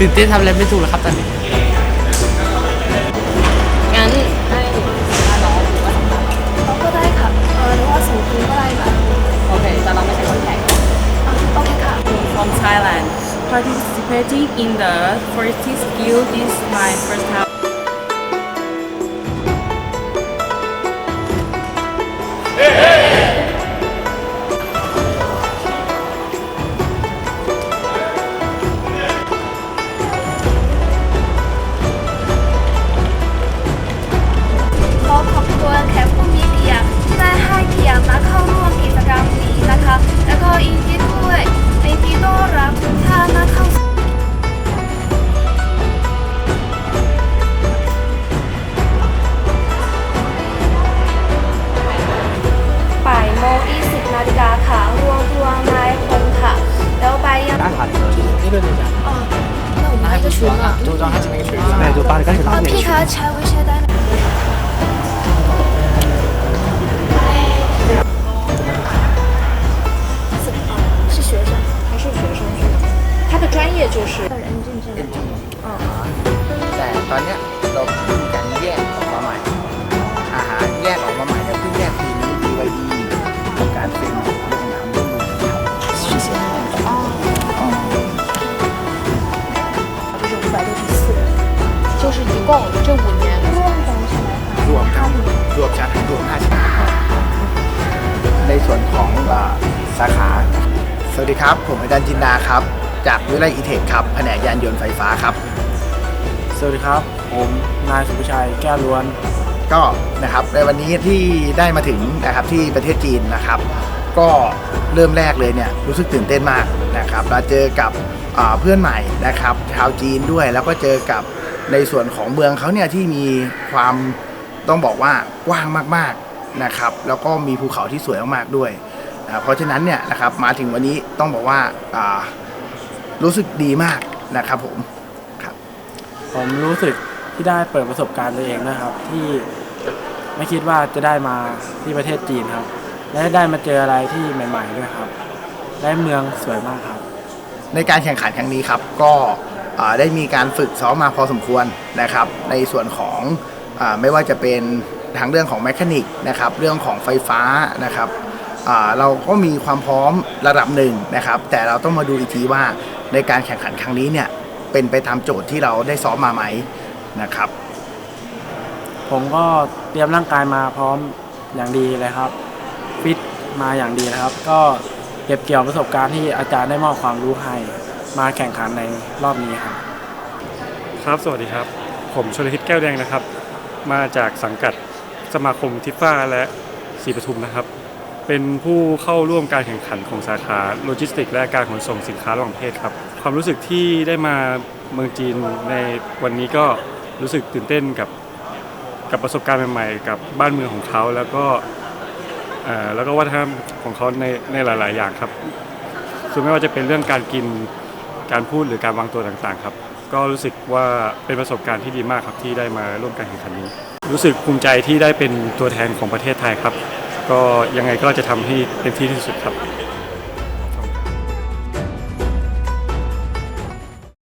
ตื่นเต้นทำอะไรไม่ถูกแล้วครับตอนนี้ งั้นให้ถ้าน้องหรือว่าสัมภาษณ์เราก็ได้ค่ะเออหรือว่าส่งคืนก็ได้ค่ะโอเคแต่เราไม่ใช่คนไทยอะโอเคค่ะ from Thailand participating in the forestry skill this is my first time 他拆拆单。是学生。还是学生他的专业就是。嗯。 รวมชั้นรวมห้าชั้นในส่วนของเอ่อสาขา สวัสดีครับ ผมอาจารย์จินดาครับ จากวิไลอีเทคครับ แผนกยานยนต์ไฟฟ้าครับ สวัสดีครับ ผมนายสุภชัยแก้วล้วน ก็นะครับในวันนี้ที่ได้มาถึงนะครับที่ประเทศจีนนะครับ ก็เริ่มแรกเลยเนี่ยรู้สึกตื่นเต้นมากนะครับเราเจอกับอ่าเพื่อนใหม่นะครับชาวจีนด้วยแล้วก็เจอกับในส่วนของเมืองเขาเนี่ยที่มีความ ต้องบอกว่ากว้างมากๆนะครับแล้วก็มีภูเขาที่สวยมากๆด้วยอ่าเพราะฉะนั้นเนี่ยนะครับมาถึงวันนี้ต้องบอกว่าอ่ารู้สึกดีมากนะครับผมครับผมรู้สึกที่ได้เปิดประสบการณ์ตัวเองนะครับ ที่ไม่คิดว่าจะได้มาที่ประเทศจีนครับ และได้มาเจออะไรที่ใหม่ๆด้วยครับและเมืองสวยมากครับ ในการแข่งขันครั้งนี้ครับก็อ่าได้มีการฝึกซ้อมมาพอสมควรนะครับ ในส่วนของอา ไม่ว่าจะเป็นทางเรื่องของแมคานิกนะครับเรื่องของไฟฟ้านะครับอ่าเราก็มีความพร้อมระดับหนึ่งนะครับ แต่เราต้องมาดูอีกทีว่าในการแข่งขันครั้งนี้เนี่ยเป็นไปตามโจทย์ที่เราได้ซ้อมมาไหมนะครับ ผมก็เตรียมร่างกายมาพร้อมอย่างดีเลยครับฟิตมาอย่างดีนะครับ ก็เก็บเกี่ยวประสบการณ์ที่อาจารย์ได้มอบความรู้ให้มาแข่งขันในรอบนี้ครับ ครับสวัสดีครับ ผมชลทิศแก้วแดงนะครับ มาจากสังกัดสมาคมทิฟ้าและศรีปทุมนะครับ เป็นผู้เข้าร่วมการแข่งขันของสาขาโลจิสติก และการขนส่งสินค้าระหว่างประเทศครับ ความรู้สึกที่ได้มาเมืองจีนในวันนี้ก็รู้สึกตื่นเต้นกับกับประสบการณ์ใหม่ๆ กับบ้านเมืองของเขาแล้วก็แล้วก็วัฒนธรรมของเขาในในหลาย ๆ อย่างครับคือไม่ว่าจะเป็นเรื่องการกินการพูดหรือการวางตัวต่างๆ ครับ ก็รู้สึกว่าเป็นประสบการณ์ที่ดีมากครับที่ได้มาร่วมการแข่งขันนี้ รู้สึกภูมิใจที่ได้เป็นตัวแทนของประเทศไทยครับ ก็ยังไงก็จะทำให้เต็มที่ที่สุดครับ